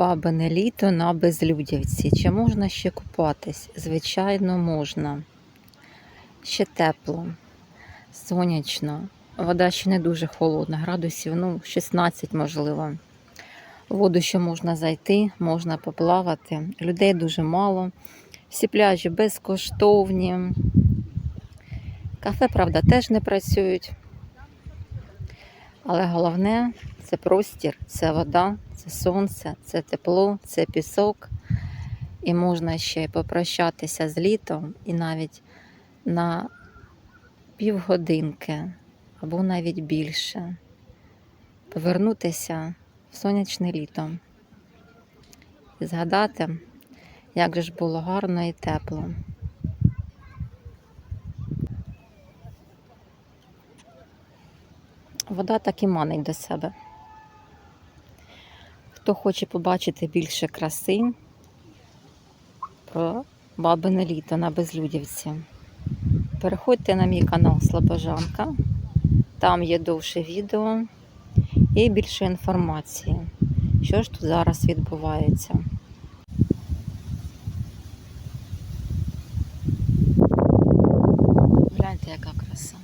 Бабине літо на Безлюдівці. Чи можна ще купатись? Звичайно, можна. Ще тепло, сонячно. Вода ще не дуже холодна, градусів ну, 16 можливо. Воду ще можна зайти, можна поплавати. Людей дуже мало. Всі пляжі безкоштовні. Кафе, правда, теж не працюють. Але головне це простір, це вода, це сонце, це тепло, це пісок. І можна ще попрощатися з літом і навіть на півгодинки або навіть більше. Повернутися в сонячне літо і згадати, як же ж було гарно і тепло. Вода так і манить до себе. Хто хоче побачити більше краси про бабине літо на Безлюдівці, переходьте на мій канал Слабожанка, там є довше відео і більше інформації, що ж тут зараз відбувається. Гляньте, яка краса.